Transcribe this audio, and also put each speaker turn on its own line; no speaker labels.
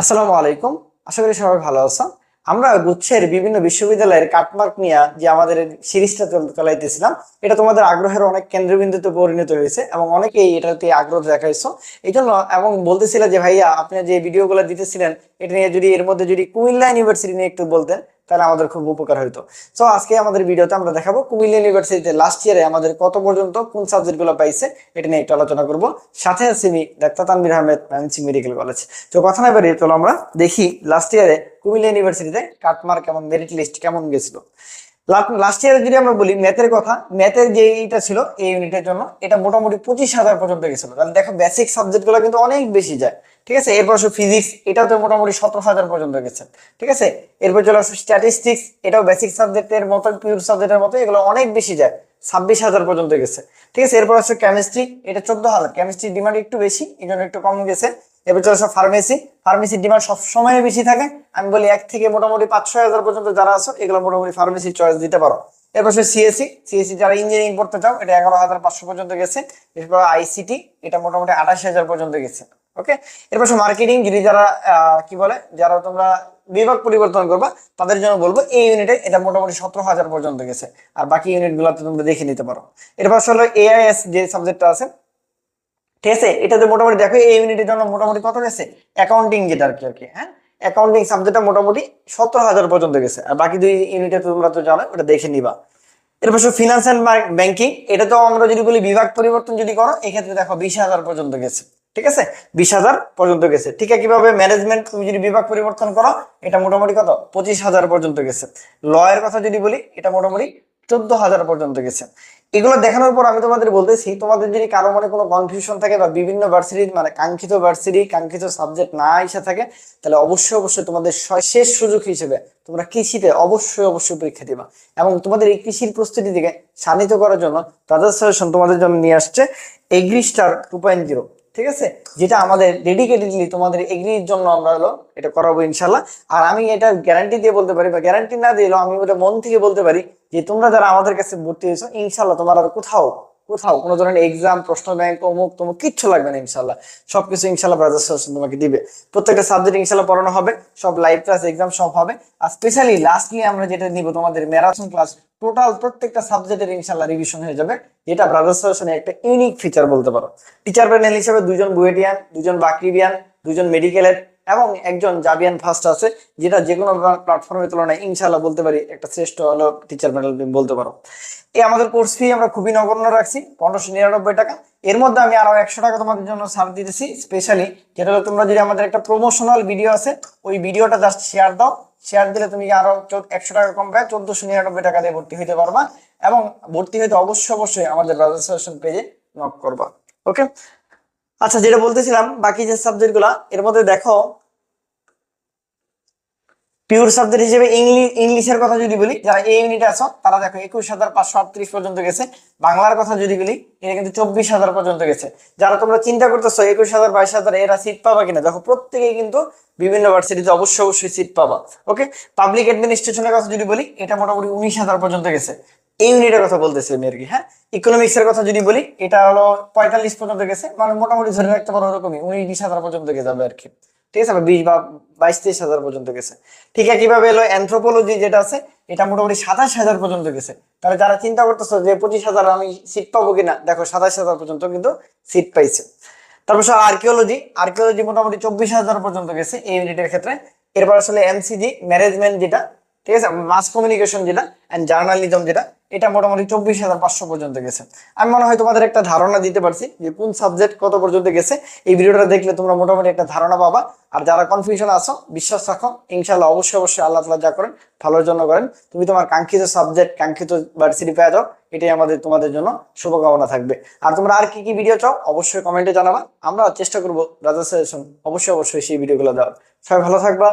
আসসালামু আলাইকুম। আশা করি সবাই ভালো আছেন। আমরা গুচ্ছের বিভিন্ন বিশ্ববিদ্যালয়ের কাটমার্ক নিয়ে যে আমাদের সিরিজটা চলাইতেছিলাম, এটা তোমাদের আগ্রহের অনেক কেন্দ্রবিন্দুতে পরিণত হয়েছে এবং অনেকেই এটাতে আগ্রহ দেখাইছো। এই জন্য এবং বলতেছিলাম যে ভাইয়া, আপনি যে ভিডিওগুলো দিতেছিলেন, এটা নিয়ে যদি এর মধ্যে যদি কুমিল্লা ইউনিভার্সিটি নিয়ে একটু বলতেন তাহলে আমাদের খুব উপকার হইতো। সো আজকে আমাদের ভিডিওতে আমরা দেখাবো কুমিল্লা ইউনিভার্সিটিতে লাস্ট ইয়ারে আমাদের কত পর্যন্ত কোন সাবজেক্টগুলো পাইছে, এটা নিয়ে একটু আলোচনা করব। সাথে আছি আমি ডাক্তার তানবির আহমেদ ম্যানসি মেডিকেল কলেজ তো কথা না বেরিয়ে চলো আমরা, দেখি লাস্ট ইয়ারে কুমিল্লা ইউনিভার্সিটিতে কাটমার কেমন মেরিট লিস্ট কেমন গেছিল। লাস্ট ইয়ারে যদি আমরা বলি ম্যাথের কথা ম্যাথের যে এইটা ছিল, এই ইউনিটের জন্য, এটা মোটামুটি পঁচিশ হাজার পর্যন্ত গেছিল। তাহলে দেখো বেসিক সাবজেক্টগুলো কিন্তু অনেক বেশি যায়। ঠিক আছে? এরপর আসো ফিজিক্স এটাও তো মোটামুটি সতেরো হাজার পর্যন্ত গেছে। ঠিক আছে? এরপর চলে আসো স্ট্যাটিস্টিক্স এটাও বেসিক সাবজেক্টের মতো পিওর সাবজেক্টের মতো এগুলো অনেক বেশি যায়। ছাব্বিশ হাজার পর্যন্ত গেছে। ঠিক আছে? এরপর আসো কেমিস্ট্রি এটা চোদ্দ হাজার। কেমিস্ট্রির ডিমান্ড একটু বেশি এই জন্য একটু কম গেছে। এবার চলে আসো ফার্মেসি ফার্মেসির ডিমান্ড সবসময় বেশি থাকে। আমি বলি এক থেকে মোটামুটি পাঁচ, ছয় হাজার পর্যন্ত যারা আছো, এগুলো মোটামুটি ফার্মেসি চয়েস দিতে পারো। এরপর সিএসসি সিএসসি যারা ইঞ্জিনিয়ারিং পড়তে চাও, এটা এগারো হাজার পাঁচশো পর্যন্ত গেছে। এরপর আইসিটি এটা মোটামুটি আঠাশ হাজার পর্যন্ত গেছে। ওকে এরপর মার্কেটিং যদি যারা কি বলে, যারা তোমরা বিভাগ পরিবর্তন করবা, তাদের জন্য বলব, এই ইউনিটে এটা মোটামুটি সতেরো হাজার পর্যন্ত গেছে। আর বাকি ইউনিট গুলাতে তোমরা দেখে নিতে পারো। এরপর হলো এআইএস যে সাবজেক্টটা আছে ঠিক আছে? এটাতে মোটামুটি দেখো, এই ইউনিটের জন্য মোটামুটি কত গেছে? অ্যাকাউন্টিং যেটা আর কি আর কি হ্যাঁ অ্যাকাউন্টিং সাবজেক্টটা মোটামুটি সত্তর হাজার পর্যন্ত গেছে। আর বাকি দুই ইউনিটে তোমরা তো জানো, ওটা দেখে নিবা। এরপর ফিনান্স অ্যান্ড ব্যাংকিং এটা তো আমরা যদি বলি বিভাগ পরিবর্তন যদি করো, এক্ষেত্রে দেখো বিশ হাজার পর্যন্ত গেছে। ঠিক আছে? বিশ হাজার পর্যন্ত গেছে। ঠিক আছে কীভাবে ম্যানেজমেন্ট তুমি যদি বিভাগ পরিবর্তন করো, এটা মোটামুটি কত? পঁচিশ হাজার পর্যন্ত গেছে। লয়ের কথা যদি বলি, এটা মোটামুটি চোদ্দ হাজার পর্যন্ত গেছে। এগুলো দেখানোর পর আমি তোমাদের বলতেছি, তোমাদের যদি কারও মনে কোনো কনফিউশন থাকে বা বিভিন্ন ভার্সিটির মানে কাঙ্ক্ষিত ভার্সিটি কাঙ্ক্ষিত সাবজেক্ট না এসে থাকে, তাহলে অবশ্যই অবশ্যই তোমাদের শেষ সুযোগ হিসেবে তোমরা কৃষিতে অবশ্যই অবশ্যই পরীক্ষা দিবা এবং তোমাদের এই কৃষির প্রস্তুতি দিকে শানিত করার জন্য তাদের সাজেশন তোমাদের জন্য নিয়ে আসছে agri star two point zero ঠিক আছে? যেটা আমাদের ডেডিকেটেডলি তোমাদের এগ্রির জন্য আমরা হলো এটা করাবো ইনশাল্লাহ আর আমি এটা গ্যারান্টি দিয়ে বলতে পারি বা গ্যারান্টি না দিলেও আমি ওটা মন থেকে বলতে পারি যে তোমরা যারা আমাদের কাছে ভর্তি হয়েছো ইনশাল্লাহ তোমার কোথাও কোথাও কোনো ধরনের এক্সাম প্রশ্ন ব্যাংক অমুক তমুক, কিচ্ছু লাগবে না ইনশাল্লাহ। সবকিছু ইনশাল্লাহ ব্রাদার্স সাজেশন তোমাকে দিবে। প্রত্যেকটা সাবজেক্ট ইনশাল্লাহ পড়ানো হবে, সব লাইভ ক্লাস এক্সাম সব হবে। আর স্পেশালি লাস্টলি আমরা যেটা নিব তোমাদের ম্যারাথন ক্লাস টোটাল প্রত্যেকটা সাবজেক্টের ইনশাল্লাহ রিভিশন হয়ে যাবে। এটা ব্রাদার্স সাজেশনের একটা ইউনিক ফিচার বলতে পারো। টিচার প্যানেল হিসেবে দুজন বুয়েটিয়ান দুজন বাকরিবিয়ান দুজন মেডিকেলের এবং একজন জাবিয়ান ফার্স্ট আছে, যেটা যে কোনো প্ল্যাটফর্মের তুলনায় ইনশাল্লাহ বলতে পারি একটা শ্রেষ্ঠ হলো টিচার প্যানেল বলতে পারো। এই আমাদের কোর্স ফি আমরা খুবই নগণ্য রাখছি, পনেরোশো নিরানব্বই টাকা। এর মধ্যে আমি আরও একশো টাকা তোমাদের জন্য ছাড় দিতেছি স্পেশালি যেটা হলো তোমরা যদি আমাদের একটা প্রমোশনাল ভিডিও আছে, ওই ভিডিওটা জাস্ট শেয়ার দাও। শেয়ার দিলে তুমি আরও একশো টাকা কম পায় চোদ্দশো নিরানব্বই টাকা দিয়ে ভর্তি হইতে পারবা এবং ভর্তি হইতে অবশ্যই অবশ্যই আমাদের রেজিস্ট্রেশন পেজে নক করবা ওকে আচ্ছা যেটা বলতেছিলাম, বাকি যে সাবজেক্টগুলা, এর মধ্যে দেখো পিওর সাবজেক্ট হিসেবে ইংলিশ ইংলিশের কথা যদি বলি, যারা এই ইউনিটে আছো, তারা দেখো একুশ হাজার পাঁচশো আটত্রিশ পর্যন্ত গেছে। বাংলার কথা যদি বলি, এটা কিন্তু চব্বিশ হাজার পর্যন্ত গেছে। যারা তোমরা চিন্তা করতেছো, একুশ হাজার, বাইশ হাজার, এরা সিট পাবা কিনা? দেখো, প্রত্যেকেই কিন্তু বিভিন্ন ভার্সিটিতে অবশ্যই অবশ্যই সিট পাবা ওকে পাবলিক অ্যাডমিনিস্ট্রেশনের কথা যদি বলি, এটা মোটামুটি উনিশ হাজার পর্যন্ত গেছে। এই ইউনিটের কথা বলতেছি আমি আর কি হ্যাঁ? ইকোনমিক্স এর কথা যদি বলি, এটা হলো পঁয়তাল্লিশ পর্যন্ত গেছে। মানে মোটামুটি ধরে রাখতে পারো ওরকমই উনিশ বিশ হাজার পর্যন্ত গিয়ে যাবে আর কি। ঠিক আছে, বিশ বা বাইশ, তেইশ হাজার পর্যন্ত গেছে। ঠিক আছে কীভাবে এলো অ্যান্থ্রোপোলজি যেটা আছে, এটা মোটামুটি সাতাশ হাজার পর্যন্ত গেছে। তাহলে যারা চিন্তা করতেছো যে পঁচিশ হাজার আমি সিট পাবো কিনা, দেখো সাতাশ হাজার পর্যন্ত কিন্তু সিট পাইছে। তারপর সব আর্কিওলজি আর্কিওলজি মোটামুটি চব্বিশ হাজার পর্যন্ত গেছে এই ইউনিটের ক্ষেত্রে। এরপর আসলে এমসিজি ম্যানেজমেন্ট যেটা, ঠিক আছে মাস কমিউনিকেশন যেটা অ্যান্ড জার্নালিজম যেটা এটা মোটামুটি চব্বিশ হাজার পাঁচশো পর্যন্ত গেছে। আমি মনে হয় তোমাদের একটা ধারণা দিতে পারছি যে কোন সাবজেক্ট কত পর্যন্ত গেছে। এই ভিডিওটা দেখলে তোমরা মোটামুটি একটা ধারণা পাবা। আর যারা কনফিউশন আছো, বিশ্বাস রাখো ইনশাল্লাহ অবশ্যই অবশ্যই আল্লাহ তালা যা করেন, ভালোর জন্য করেন। তুমি তোমার কাঙ্ক্ষিত সাবজেক্ট কাঙ্ক্ষিত ভার্সিটি পেয়ে যাও, এটাই আমাদের, তোমাদের জন্য শুভকামনা থাকবে। আর তোমরা আর কি কি ভিডিও চাও, অবশ্যই কমেন্টে জানাবা। আমরা চেষ্টা করব রাজা সাজেশন অবশ্যই অবশ্যই সেই ভিডিওগুলো দেওয়ার। সবাই ভালো থাকবা।